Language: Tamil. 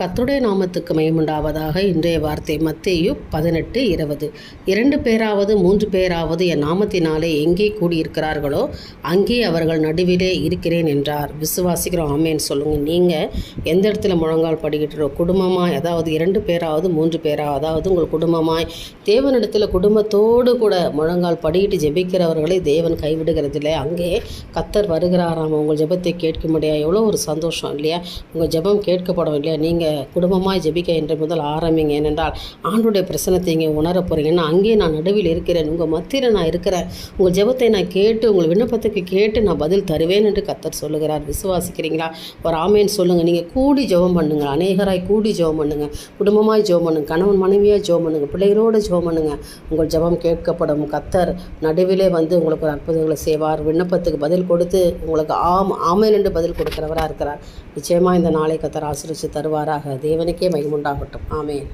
கத்துடைய நாமத்துக்கு மயமுண்டாவதாக இன்றைய வார்த்தை. மத்தேயு பதினெட்டு இருபது. இரண்டு பேராவது மூன்று பேராவது என் நாமத்தினாலே எங்கே கூடியிருக்கிறார்களோ அங்கே அவர்கள் நடுவிலே இருக்கிறேன் என்றார். விசுவாசிக்கிறோம் ஆமேன்னு சொல்லுங்கள் நீங்கள் எந்த இடத்துல முழங்கால் படிக்கிட்டு குடும்பமாக அதாவது இரண்டு பேராவது மூன்று பேராவது அதாவது உங்கள் குடும்பமாய் தேவனிடத்தில் குடும்பத்தோடு கூட முழங்கால் படிக்கிட்டு ஜெபிக்கிறவர்களை தேவன் கைவிடுகிறதில்லை. அங்கே கத்தர் வருகிறாராம். உங்கள் ஜெபத்தை கேட்க முடியாது எவ்வளோ ஒரு சந்தோஷம் இல்லையா? உங்கள் ஜெபம் கேட்கப்படும் இல்லையா? நீங்கள் குடும்பமாக ஜெபிக்க என்று முதல் ஆரம்பிங்க. ஏனென்றால் ஆண்டுடைய பிரசனத்தை இங்கே உணர போகிறீங்கன்னா அங்கே நான் நடுவில் இருக்கிறேன். உங்கள் மத்தியில் நான் இருக்கிறேன். உங்கள் ஜெபத்தை நான் கேட்டு உங்கள் விண்ணப்பத்துக்கு கேட்டு நான் பதில் தருவேன் என்று கத்தர் சொல்லுகிறார். விசுவாசிக்கிறீங்களா? ஒரு ஆமேன்னு சொல்லுங்கள் நீங்கள் கூடி ஜெபம் பண்ணுங்கள் அநேகராய் கூடி ஜெபம் பண்ணுங்கள் குடும்பமாய் ஜெபம் பண்ணுங்க. கணவன் மனைவியாக ஜெபம் பண்ணுங்கள் பிள்ளைகளோடு ஜெபம் பண்ணுங்கள் உங்கள் ஜெபம் கேட்கப்படும். கத்தர் நடுவிலே வந்து உங்களுக்கு ஒரு அற்புதங்களை செய்வார். விண்ணப்பத்துக்கு பதில் கொடுத்து உங்களுக்கு ஆம் ஆமேன் என்று பதில் கொடுக்கிறவராக இருக்கிறார். நிச்சயமாக இந்த நாளை கத்தர் ஆசிரித்து தருவாராக தேவனுக்கே மகிமுண்டாகட்டும். ஆமேன்.